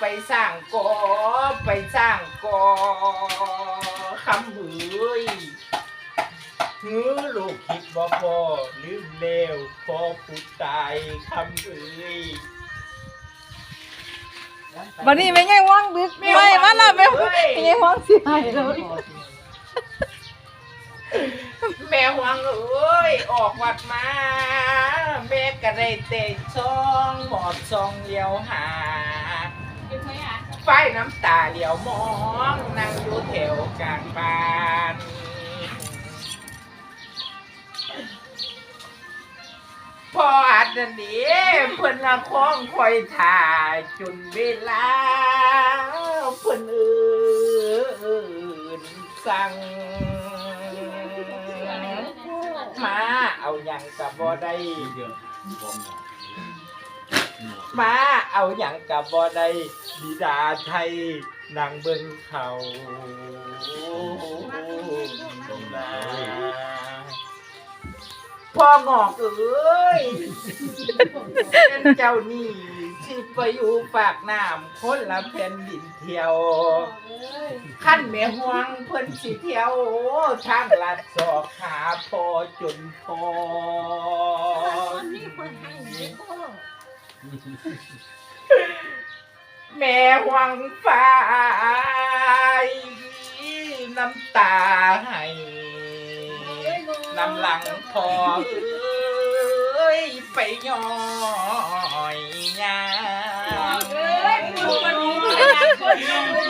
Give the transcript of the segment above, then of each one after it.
ไปสร้างกอไปสร้างกอคำหืยหือลูกคิดบ่พอลืมแล้วพอผู้ตายคำหืยวันนี้ไม่ไงว่างดึกไม่มาละไม่ไม่ไงว่างสิหายแล้วแม่หวังเอ้ยออกวัดมา แม่ก็ได้เตะซองหมอบซองเลี้ยวหา ไฟน้ำตาเหลียวมองนั่งอยู่แถวกลางบ้านพออันนี้เพิ่นละคล้องคอยถ่ายจนเวลาเพิ่นเอื่นสั่งมาเอาอย่างกับบ่ได้ มาเอาอย่างกับบ่ได้บิดาไทยนางเบิ่งเขาพ่องอกเอ้ยเป็นเจ้านี่สิไปอยู่ปากน้ำคนละแผ่นดินเที่ยว ขั้นแม่ห่วงเพิ่นสิเที่ยวทางลัดสอกหาพอจนพอ แม่หวังฟ้ายน้ำตาให้น้ำหลังพอเอ้ยไปย่อยยา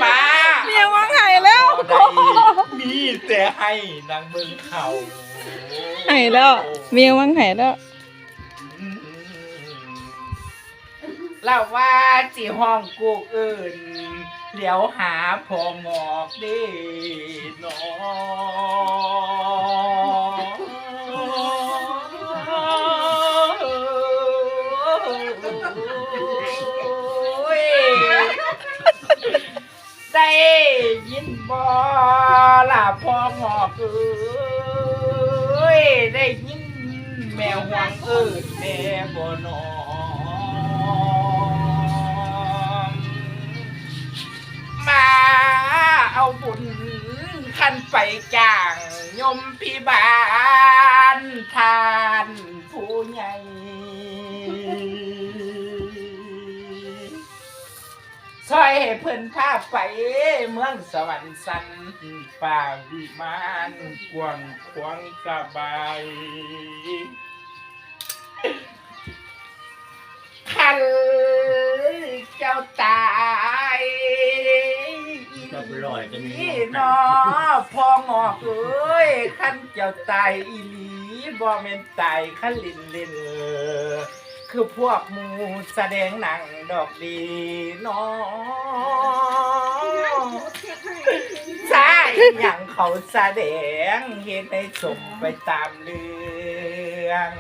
มาเมียว่างหายแล้วมีแต่ให้นางเมืองเขาหายแล้ว เมียว่างหายแล้ว เล่าว่าจีห้องกูอื่น เดี๋ยวหาพอหมอกดินอได้ยินบ่ล่ะพอหมอกเอ้ยได้ยินแมวหวังเอิดแม่บ่นอ บ้านทานผู้ใหญ่ซอยให้เพิ่นพาไปเมืองสวรรค์สันป่าวิมานกวางขวางสบาย ลอยจะมีนี่นอพองอกเอ้ยคันเจ้าตายอีหลีบ่แม่นตายคันลินลินคือพวกหมูแสดงหนังดอกดีเน้องใช่อย่างเขาแสดงเห็นให้สมไปตามเรื่อง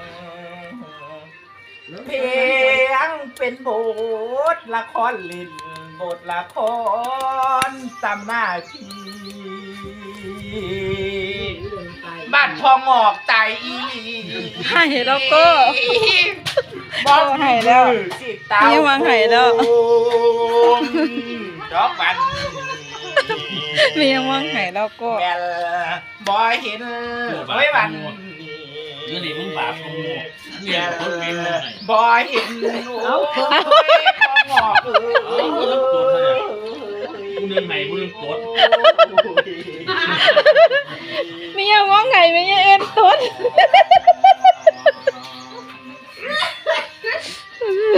เพียงเป็นบทละครลิน บทละครตามหน้าที่บ้านพองอกตายอีหลีหายแล้วก็ บอกหายแล้วสิตาเนี่ยวางหายแล้ว ดอกวันเมียว่างหายแล้วก็แม่ลบ่เห็นไว้วันนี้เรื่องนี้มึงบาปของมึงเรียกคนเป็นมึงไงบ่เห็นหนูเอ้ยพ องอกเอ้ยเอาแล้วตัวเท่าไหร่มึงเดินใหม่มึงเดินโต๊ดเมียว่างหายเมียเอ็นต้น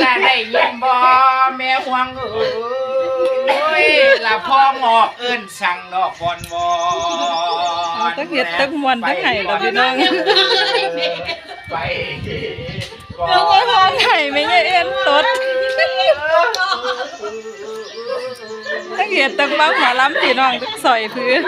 แต่ได้ยินบ่แม่ห่วงเอ้ยละพ่องอกเอิ้นสั่งดอกบอนบอนตั้งเห็ดตั้งมวนตั้งไห้แล้วพี่น้องไปเมียว่างหายเมียเอ็นต้น ตั้งเห็ดตั้งบ้างหมอลำพี่น้องตั้งซอยพื้น